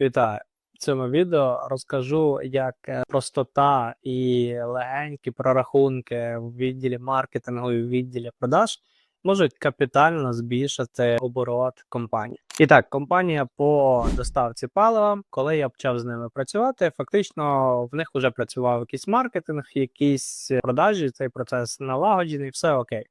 Вітаю! В цьому відео розкажу, як е, простота і легенькі прорахунки в відділі маркетингу і в відділі продаж можуть капітально збільшити оборот компанії. І так, компанія по доставці палива, коли я почав з ними працювати, фактично в них вже працював якийсь маркетинг, якісь продажі, цей процес налагоджений, все окей.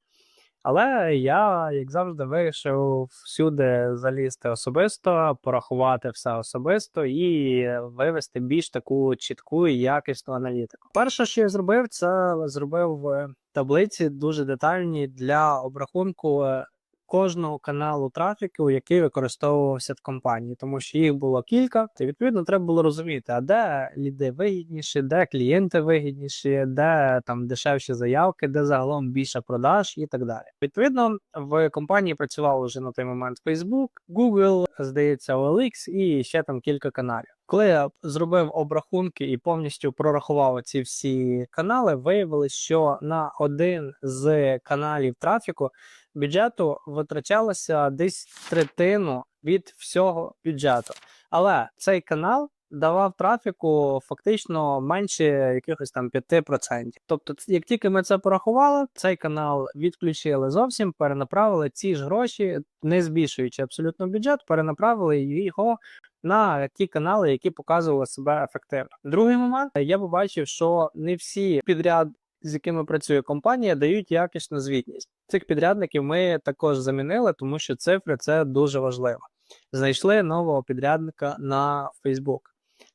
Але я, як завжди, вирішив всюди залізти особисто, порахувати все особисто і вивести більш таку чітку і якісну аналітику. Перше, що я зробив, це зробив е, таблиці дуже детальні для обрахунку е, кожного каналу трафіку, який використовувався в компанії, тому що їх було кілька. І відповідно треба було розуміти, а де ліди вигідніші, де клієнти вигідніші, де там дешевші заявки, де загалом більше продаж і так далі. Відповідно, в компанії працював вже на той момент Facebook, Google, здається, OLX і ще там кілька каналів. Коли я зробив обрахунки і повністю прорахував ці всі канали, виявилось, що на один з каналів трафіку бюджету витрачалося десь третину від всього бюджету. Але цей канал давав трафіку фактично менше якихось там 5%. Тобто, як тільки ми це порахували, цей канал відключили зовсім, перенаправили ці ж гроші, не збільшуючи абсолютно бюджет, перенаправили його на ті канали, які показували себе ефективно. Другий момент я побачив, що не всі підряд, з якими працює компанія, дають якісну звітність. Цих підрядників ми також замінили, тому що цифри це дуже важливо. Знайшли нового підрядника на Facebook.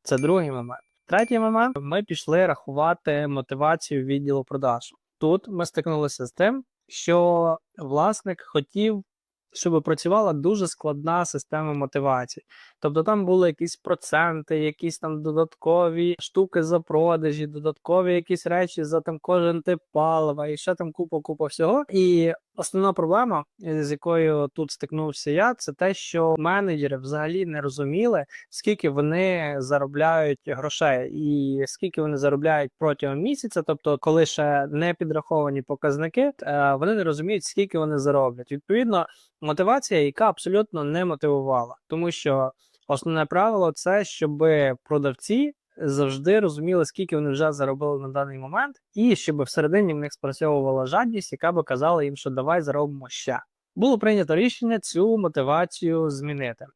Це другий момент. Третій момент ми пішли рахувати мотивацію відділу продаж. Тут ми стикнулися з тим, що власник хотів, щоб працювала дуже складна система мотивації. Тобто там були якісь проценти, якісь там додаткові штуки за продажі, додаткові якісь речі за там кожен тип палива, і ще там купа купа всього. І основна проблема, е, з якою тут стикнувся я, це те, що менеджери взагалі не розуміли, скільки вони заробляють грошей, і скільки вони заробляють протягом місяця. Тобто, коли ще не підраховані показники, е, вони не розуміють, скільки вони зароблять. Відповідно, мотивація, яка абсолютно не мотивувала, тому що основне правило це, щоб продавці. Завжди розуміли, скільки вони вже заробили на даний момент, і щоб всередині в них спрацьовувала жадність, яка би казала їм, що давай заробимо ще. Було прийнято рішення цю мотивацію змінити.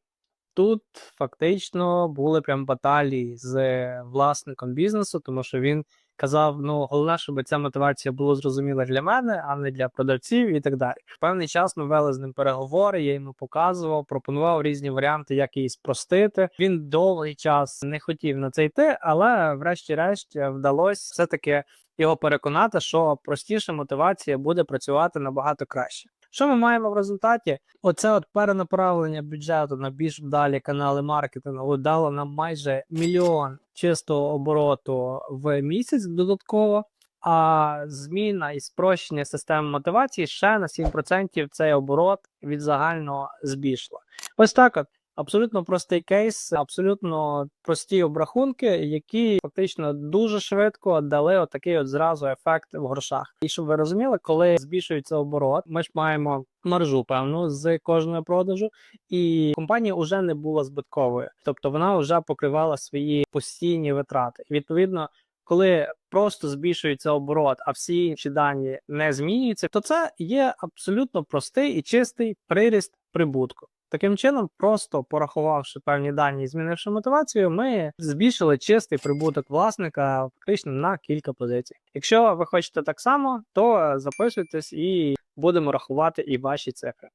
Тут фактично були прям баталії з власником бізнесу, тому що він казав: ну головне, щоб ця мотивація була зрозуміла для мене, а не для продавців і так далі. Певний час ми вели з ним переговори. Я йому показував, пропонував різні варіанти, як її спростити. Він довгий час не хотів на це йти, але врешті-решт вдалося все таки його переконати, що простіша мотивація буде працювати набагато краще. Що ми маємо в результаті? Оце от перенаправлення бюджету на більш вдалі канали маркетингу дало нам майже мільйон чистого обороту в місяць додатково. А зміна і спрощення системи мотивації ще на 7% цей оборот від загального збільшила. Ось так от. Абсолютно простий кейс, абсолютно прості обрахунки, які фактично дуже швидко дали отакий от зразу ефект в грошах. І щоб ви розуміли, коли збільшується оборот, ми ж маємо маржу певну з кожного продажу, і компанія вже не була збитковою, тобто вона вже покривала свої постійні витрати. І відповідно. Коли просто збільшується оборот, а всі інші дані не змінюються, то це є абсолютно простий і чистий приріст прибутку. Таким чином, просто порахувавши певні дані і змінивши мотивацію, ми збільшили чистий прибуток власника фактично на кілька позицій. Якщо ви хочете так само, то записуйтесь і будемо рахувати і ваші цифри.